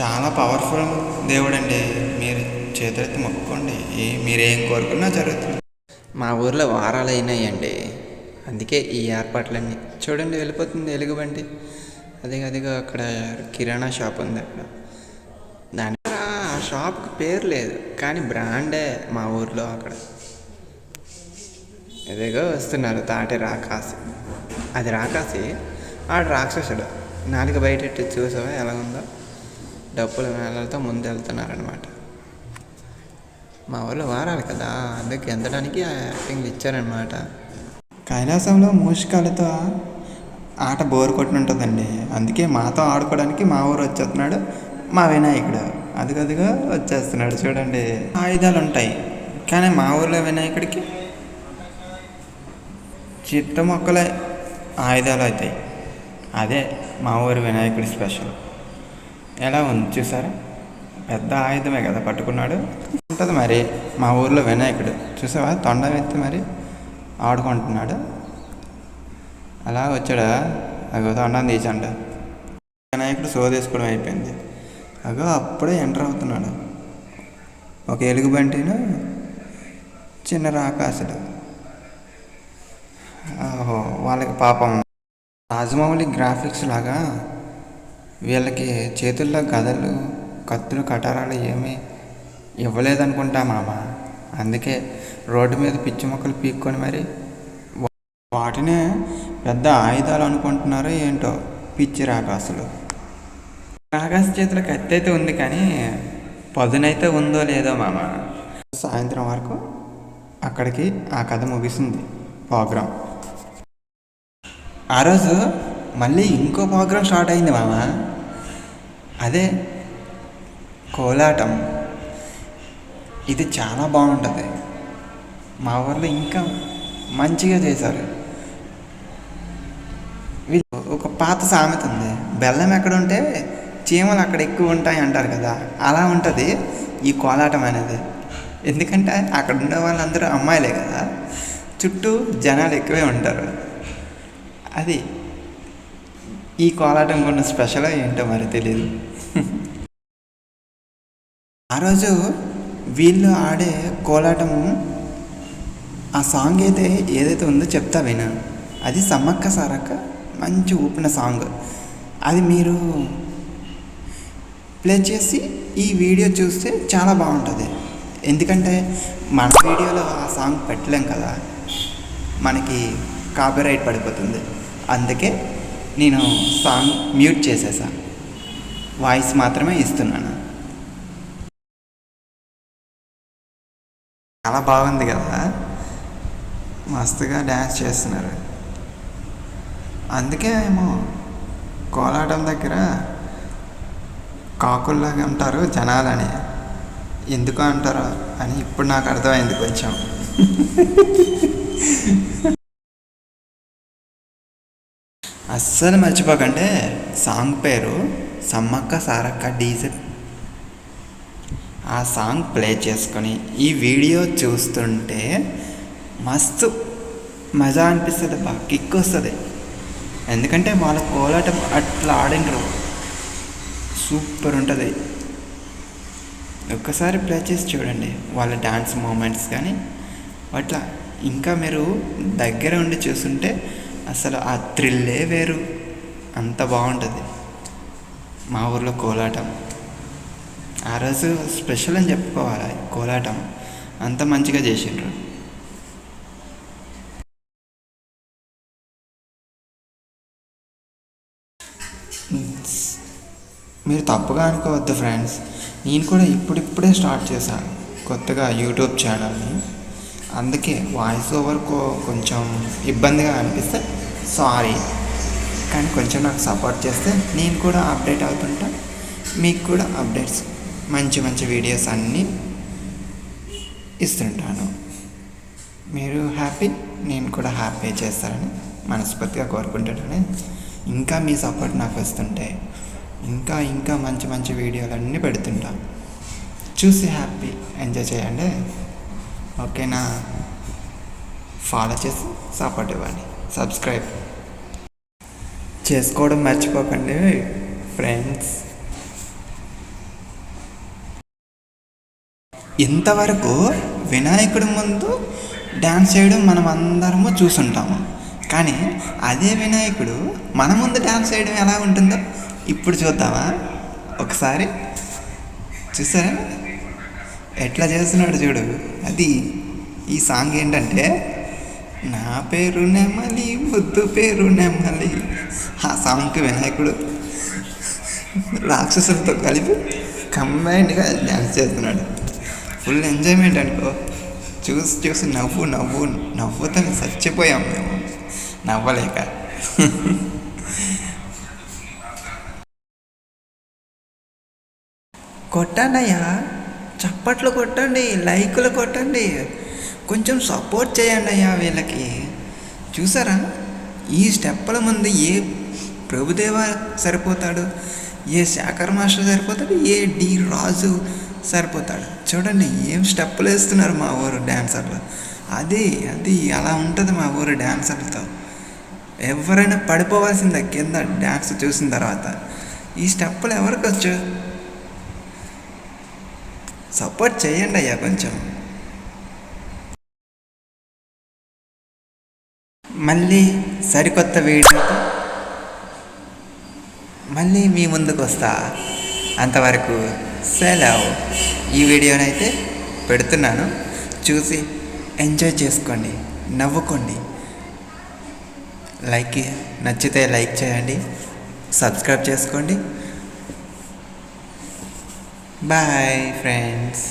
చాలా పవర్ఫుల్ దేవుడు అండి మీరు చేతులెత్తి మొక్కుకోండి. మీరేం కోరుకున్నా జరుగుతుంది. మా ఊర్లో వారాలు అయినాయండి అందుకే ఈ ఏర్పాట్లన్నీ. చూడండి వెళ్ళిపోతుంది ఎలుగుబండి అదే అదిగో అక్కడ కిరాణా షాప్ ఉంది అక్కడ. దాని ఆ షాప్కి పేరు లేదు కానీ బ్రాండే మా ఊర్లో అక్కడ. ఎదేగో వస్తున్నారు. తాటి రాకాసి. అది రాకాసి ఆడు రాక్షసుడు. నాలుగు బయట చూసావా? ఎలా ఉందో? డప్పుల మేళలతో ముందెళ్తున్నారనమాట మా ఊళ్ళో వారాలు కదా అందుకు ఎందడానికి ఆ యాక్టింగ్లు ఇచ్చారనమాట కైలాసంలో మూషికాలతో ఆట బోర్ కొట్టినట్టుందండి అందుకే మాతో ఆడుకోవడానికి మా ఊరు వచ్చేస్తున్నాడు మా వినాయకుడు. అదిగదిగా వచ్చేస్తున్నాడు చూడండి. ఆయుధాలు ఉంటాయి కానీ మా ఊర్లో వినాయకుడికి చిట్ట మొక్కలే ఆయుధాలు అవుతాయి. అదే మా ఊరి వినాయకుడి స్పెషల్. ఎలా ఉంది చూసారా? పెద్ద ఆయుధమే కదా పట్టుకున్నాడు. ఉంటుంది మరి మా ఊర్లో వినాయకుడు. చూసావా? తొండ ఎత్తి మరి ఆడుకుంటున్నాడు. అలా వచ్చాడా? అగో తొండం తీసాడు. వినాయకుడు సోదేసుకోవడం అయిపోయింది. అగో అప్పుడే ఎంటర్ అవుతున్నాడు. ఒక ఎలుగుబంటిను చిన్న రాకాసుడు. ఓహో వాళ్ళకి పాపం. రాజమౌళి గ్రాఫిక్స్ లాగా వీళ్ళకి చేతుల్లో గదలు కత్తులు కటారాలు ఏమీ ఇవ్వలేదనుకుంటా మామ. అందుకే రోడ్డు మీద పిచ్చి మొక్కలు పీక్కొని మరి వా- వాటినే పెద్ద ఆయుధాలు అనుకుంటున్నారో ఏంటో పిచ్చి రాకాసులు రాకాసు చేతిలో కత్తి అయితే ఉంది కానీ పదునైతే ఉందో లేదో మామ. సాయంత్రం వరకు అక్కడికి ఆ కథ ముగిసింది ప్రోగ్రాం. ఆ రోజు మళ్ళీ ఇంకో ప్రోగ్రాం స్టార్ట్ అయింది మామ. అదే కోలాటం. ఇది చాలా బాగుంటుంది. మా ఊర్లో ఇంకా మంచిగా చేశారు. వీళ్ళు ఒక పాత సామెత ఉంది. బెల్లం ఎక్కడ ఉంటే చీమలు అక్కడ ఎక్కువ ఉంటాయి అంటారు కదా అలా ఉంటుంది ఈ కోలాటం అనేది. ఎందుకంటే అక్కడ ఉండే వాళ్ళందరూ అమ్మాయిలే కదా చుట్టూ జనాలు ఎక్కువే ఉంటారు. అది ఈ కోలాటం కొన్న స్పెషల్ ఏంటో మరి తెలియదు ఆ రోజు వీళ్ళు ఆడే కోలాటం ఆ సాంగ్ అయితే ఏదైతే ఉందో చెప్తా విను. అది సమ్మక్క సారక్క మంచి ఊపిన సాంగ్ అది మీరు ప్లే చేసి ఈ వీడియో చూస్తే చాలా బాగుంటుంది. ఎందుకంటే మన వీడియోలో ఆ సాంగ్ పెట్టలేం కదా. మనకి కాపీరైట్ పడిపోతుంది. అందుకే నేను సాంగ్ మ్యూట్ చేసేసా. వాయిస్ మాత్రమే ఇస్తున్నాను. చాలా బాగుంది కదా. మస్తుగా డ్యాన్స్ చేస్తున్నారు. అందుకే ఏమో కోలాటం దగ్గర కాకుల్లాగా ఉంటారు జనాలని. ఎందుకు అంటారో అని ఇప్పుడు నాకు అర్థమైంది కొంచెం. అస్సలు మర్చిపోకండి. సాంగ్ పేరు సమ్మక్క సారక్క డీజే. ఆ సాంగ్ ప్లే చేసుకొని ఈ వీడియో చూస్తుంటే మస్తు మజా అనిపిస్తుంది బాగా కిక్ వస్తుంది. ఎందుకంటే వాళ్ళ కోలాటం అట్లా ఆడినరు సూపర్ ఉంటుంది. ఒక్కసారి ప్లే చేసి చూడండి వాళ్ళ డ్యాన్స్ మూమెంట్స్ కానీ. అట్లా ఇంకా మీరు దగ్గర ఉండి చూస్తుంటే అసలు ఆ థ్రిల్లే వేరు. అంత బాగుంటుంది. మా ఊర్లో కోలాటం. ఆ రోజు స్పెషల్ అని చెప్పుకోవాలి కోలాటం? అంత మంచిగా చేసిండ్రు. మీరు తప్పుగా అనుకోవద్దు ఫ్రెండ్స్. నేను కూడా ఇప్పుడిప్పుడే స్టార్ట్ చేశాను కొత్తగా యూట్యూబ్ ఛానల్ని. అందుకే వాయిస్ ఓవర్కు కొంచెం ఇబ్బందిగా అనిపిస్తే సారీ కానీ కొంచెం నాకు సపోర్ట్ చేస్తే నేను కూడా అప్డేట్ అవుతుంటా. మీకు కూడా అప్డేట్స్ మంచి మంచి వీడియోస్ అన్నీ ఇస్తుంటాను. మీరు హ్యాపీ నేను కూడా హ్యాపీ చేస్తారని మనస్ఫూర్తిగా కోరుకుంటానని ఇంకా మీ సపోర్ట్ నాకు వస్తుంటే ఇంకా ఇంకా మంచి మంచి వీడియోలు అన్నీ పెడుతుంటా. చూసి హ్యాపీ ఎంజాయ్ చేయండి. ఓకేనా? ఫాలో చేసి సపోర్ట్ ఇవ్వండి. సబ్స్క్రైబ్. చేసుకోవడం మర్చిపోకండి ఫ్రెండ్స్. ఇంతవరకు వినాయకుడి ముందు డ్యాన్స్ చేయడం మనం అందరము చూసుంటాము. కానీ అదే వినాయకుడు మన ముందు డ్యాన్స్ చేయడం ఎలా ఉంటుందో ఇప్పుడు చూద్దామా? ఒకసారి చూసారా? ఎట్లా చేస్తున్నాడు చూడు. అది ఈ సాంగ్ ఏంటంటే నా పేరు నెమలి బుద్ధు పేరు నెమలి. ఆ సాంగ్కి వినాయకుడు రాక్షసులతో కలిపి కంబైన్డ్గా డ్యాన్స్ చేస్తున్నాడు. ఫుల్ ఎంజాయ్మెంట్ అనుకో. చూసి చూసి నవ్వు నవ్వు నవ్వుతో చచ్చిపోయాం మేము. నవ్వలేక. కొట్టనయ్యా. చప్పట్లు కొట్టండి లైకులు కొట్టండి. కొంచెం సపోర్ట్ చేయండి అయ్యా వీళ్ళకి. చూసారా? ఈ స్టెప్పుల ముందు ఏ ప్రభుదేవ సరిపోతాడు? ఏ శేఖర్ మాస్టర్ సరిపోతాడు? ఏ డి రాజు సరిపోతాడు? చూడండి ఏం స్టెప్పులు వేస్తున్నారు మా ఊరు డ్యాన్సర్లు అది అది అలా ఉంటుంది మా ఊరు డ్యాన్సర్లతో ఎవరైనా పడిపోవాల్సిందే కింద డ్యాన్స్ చూసిన తర్వాత. ఈ స్టెప్పులు ఎవరికి వచ్చు? సపోర్ట్ చేయండి అయ్యా కొంచెం. మళ్ళీ సరికొత్త వీడియోతో మళ్ళీ మీ ముందుకు వస్తా. అంతవరకు సెలవు. ఈ వీడియోనైతే పెడుతున్నాను. చూసి ఎంజాయ్ చేసుకోండి నవ్వుకోండి. లైక్ నచ్చితే లైక్ చేయండి సబ్స్క్రైబ్ చేసుకోండి. Bye friends